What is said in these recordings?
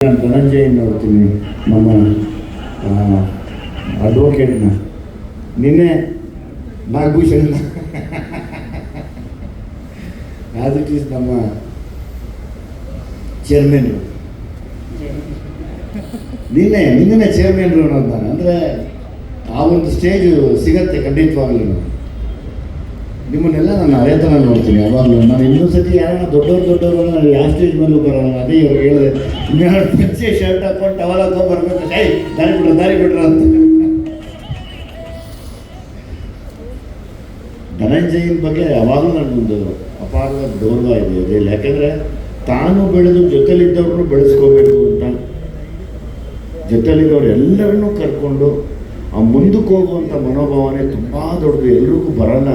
ನಾನು ಧನಂಜಯನ್ ನೋಡ್ತೀನಿ ನಮ್ಮ ಅಡ್ವೊಕೇಟ್ನ ನಿನ್ನೆ ನಾಗಭೂಷಣ್ ಆಸ್ ಇಟ್ ಈಸ್ ನಮ್ಮ ಚೇರ್ಮನ್ರು ನಿನ್ನೆ ನಿನ್ನೆ ಚೇರ್ಮನ್ರು ಅನ್ನೋದು ನಾನು ಅಂದರೆ ಆ ಒಂದು ಸ್ಟೇಜು ಸಿಗತ್ತೆ ಖಂಡಿತವಾಗ್ಲೂ ನಿಮ್ಮನ್ನೆಲ್ಲ ನಾನು ಅರೆತನ ನೋಡ್ತೀನಿ. ಯಾವಾಗಲೂ ನಾನು ಇನ್ನೊಂದು ಸತಿ ಯಾರನ್ನ ದೊಡ್ಡವ್ರು ದೊಡ್ಡವರು ನಾನು ಯಾವ ಸ್ಟೇಜ್ ಮೇಲೂ ಬರೋಲ್ಲ. ಅದೇ ಇವ್ರು ಹೇಳಿದೆ ಇನ್ನೆರಡು ಪಂಚೆ ಶರ್ಟ್ ಹಾಕೊಂಡು ಟವಲ್ ಹಾಕೊಂಡು ಬರ್ಬೇಕು? ಏಯ್, ದಾರಿ ಬಿಡ್ರ ದಾರಿ ಬಿಡ್ರ ಅಂತ. ಧನಂಜಯನ ಬಗ್ಗೆ ಯಾವಾಗಲೂ ನನಗೊಂದು ಅಪಾರದ ಗೌರವ ಇದೆ. ಇಲ್ಲ. ಯಾಕೆಂದರೆ ತಾನು ಬೆಳೆದು ಜೊತೆಲಿದ್ದವ್ರನ್ನೂ ಬೆಳೆಸ್ಕೋಬೇಕು ಅಂತ. ಜೊತೆಲಿದ್ದವ್ರು ಎಲ್ಲರನ್ನೂ ಕರ್ಕೊಂಡು ಆ ಮುಂದಕ್ಕೆ ಹೋಗುವಂಥ ಮನೋಭಾವನೆ ತುಂಬ ದೊಡ್ಡದು. ಎಲ್ರಿಗೂ ಬರಲ್ಲ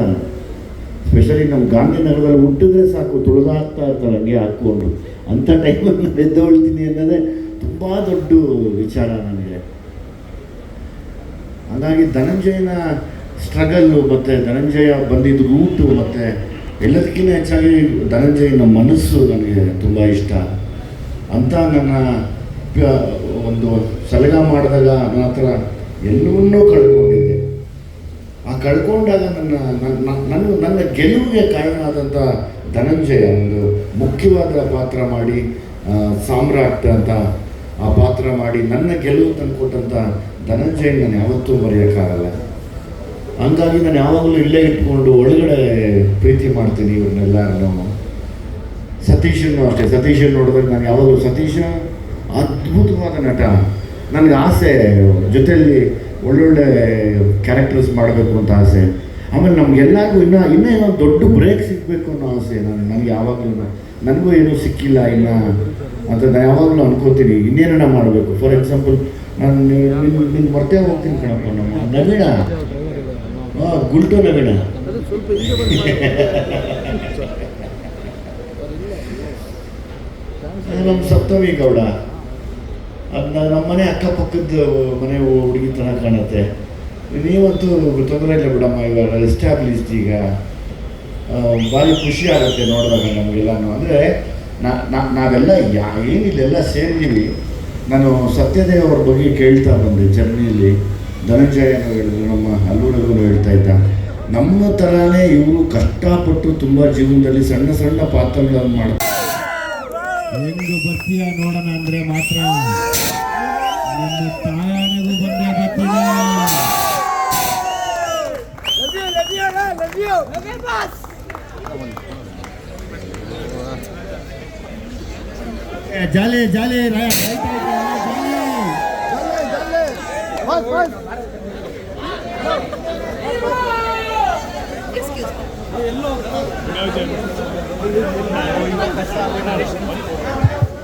ಸ್ಪೆಷಲಿ ನಮ್ಮ ಗಾಂಧಿನಗರದಲ್ಲಿ ಹುಟ್ಟಿದ್ರೆ ಸಾಕು, ತುಳಿದಾಗ್ತಾ ಇರ್ತಾರೆ ಹಂಗೆ ಹಾಕ್ಕೊಂಡು. ಅಂಥ ಟೈಮಲ್ಲಿ ಎದ್ದೊಳ್ತೀನಿ ಅನ್ನೋದೇ ತುಂಬ ದೊಡ್ಡ ವಿಚಾರ ನನಗೆ. ಹಾಗಾಗಿ ಧನಂಜಯನ ಸ್ಟ್ರಗಲ್ಲು ಮತ್ತು ಧನಂಜಯ ಬಂದಿದ್ದ ರೂಟು ಮತ್ತು ಎಲ್ಲದಕ್ಕಿಂತ ಹೆಚ್ಚಾಗಿ ಧನಂಜಯನ ಮನಸ್ಸು ನನಗೆ ತುಂಬ ಇಷ್ಟ. ಅಂತ ನನ್ನ ಒಂದು ಸಲಗ ಮಾಡಿದಾಗ ನನ್ನ ಹತ್ರ ಎಲ್ಲವನ್ನೂ ಕಳ್ಕೊಂಡಿದ್ದೆ ಆ ಕಳ್ಕೊಂಡಾಗ ನನ್ನ ನನ್ನ ನನ್ನ ಗೆಲುವಿಗೆ ಕಾರಣ ಆದಂಥ ಧನಂಜಯ ಒಂದು ಮುಖ್ಯವಾದ ಪಾತ್ರ ಮಾಡಿ ಸಾಮ್ರಾಟ್ ಅಂತ ಆ ಪಾತ್ರ ಮಾಡಿ ನನ್ನ ಗೆಲುವು ತಂದುಕೊಟ್ಟಂಥ ಧನಂಜಯ ನಾನು ಯಾವತ್ತೂ ಮರೆಯೋಕ್ಕಾಗಲ್ಲ. ಹಂಗಾಗಿ ನಾನು ಯಾವಾಗಲೂ ಇಲ್ಲೇ ಇಟ್ಕೊಂಡು ಒಳಗಡೆ ಪ್ರೀತಿ ಮಾಡ್ತೀನಿ ಇವ್ರನ್ನೆಲ್ಲರನ್ನು ಸತೀಶನ್ನು ಅಷ್ಟೇ. ಸತೀಶನ್ ನೋಡಿದಾಗ ನಾನು ಯಾವಾಗಲೂ ಸತೀಶ ಅದ್ಭುತವಾದ ನಟ. ನನಗೆ ಆಸೆ ಜೊತೆಯಲ್ಲಿ ಒಳ್ಳೊಳ್ಳೆ ಕ್ಯಾರೆಕ್ಟರ್ಸ್ ಮಾಡಬೇಕು ಅಂತ ಆಸೆ. ಆಮೇಲೆ ನಮಗೆಲ್ಲರಿಗೂ ಇನ್ನೂ ಇನ್ನೂ ಏನೋ ದೊಡ್ಡ ಬ್ರೇಕ್ ಸಿಗಬೇಕು ಅನ್ನೋ ಆಸೆ ನಾನು ನನಗೆ ಯಾವಾಗಲೂ ನನಗೂ ಏನೂ ಸಿಕ್ಕಿಲ್ಲ ಇನ್ನು ಅಂತ ನಾನು ಯಾವಾಗಲೂ ಅನ್ಕೋತೀನಿ. ಇನ್ನೇನ ಮಾಡಬೇಕು. ಫಾರ್ ಎಕ್ಸಾಂಪಲ್ ನಾನು ನಿನ್ನ ನಿನ್ನ ಮರ್ತೇ ಹೋಗ್ತೀನಿ ಕಣಪ್ಪ ನಮ್ಮ ನವೀಣ ಹಾಂ ಗುಲ್ಟು ನವೀಣ ನಮ್ಮ ಸಪ್ತಮಿ ಗೌಡ. ನಮ್ಮ ಮನೆ ಅಕ್ಕಪಕ್ಕದ ಮನೆ ಹುಡುಗಿ ಥರ ಕಾಣುತ್ತೆ. ನೀವಂತೂ ತೊಂದರೆ ಇಲ್ಲ ಬಿಡಮ್ಮ, ಇವಾಗ ಎಸ್ಟಾಬ್ಲಿಷ್ಡ್ ಈಗ. ಭಾರಿ ಖುಷಿ ಆಗುತ್ತೆ ನೋಡಿದಾಗ ನಮಗೆಲ್ಲನೂ. ಅಂದರೆ ನಾವೆಲ್ಲ ಯಾ ಏನಿಲ್ಲೆಲ್ಲ ಸೇರಿದ್ದೀವಿ ನಾನು ಸತ್ಯದೇವ್ ಅವ್ರ ಬಗ್ಗೆ ಕೇಳ್ತಾ ಬಂದೆ ಜರ್ನಿಯಲ್ಲಿ. ಧನಂಜಯ ಹೇಳಿದ್ರು, ನಮ್ಮ ಅಲ್ಲೂರಗೂ ಹೇಳ್ತಾ ಇದ್ದ. ನಮ್ಮ ಥರನೇ ಇವರು ಕಷ್ಟಪಟ್ಟು ತುಂಬ ಜೀವನದಲ್ಲಿ ಸಣ್ಣ ಸಣ್ಣ ಪಾತ್ರಗಳನ್ನು ಮಾಡ್ತಾರೆ ಹೆಂಗ್ ಬರ್ತೀಯ ನೋಡೋಣ ಅಂದ್ರೆ ಮಾತ್ರ ನಿಮ್ಮ ತಾಯಾಣೆಗೂ ಬಂದೇ ಬರ್ತೀನಿ Love you, love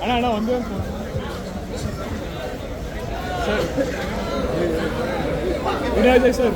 அண்ணா அண்ணா வந்து சார் விநாயகர் சார்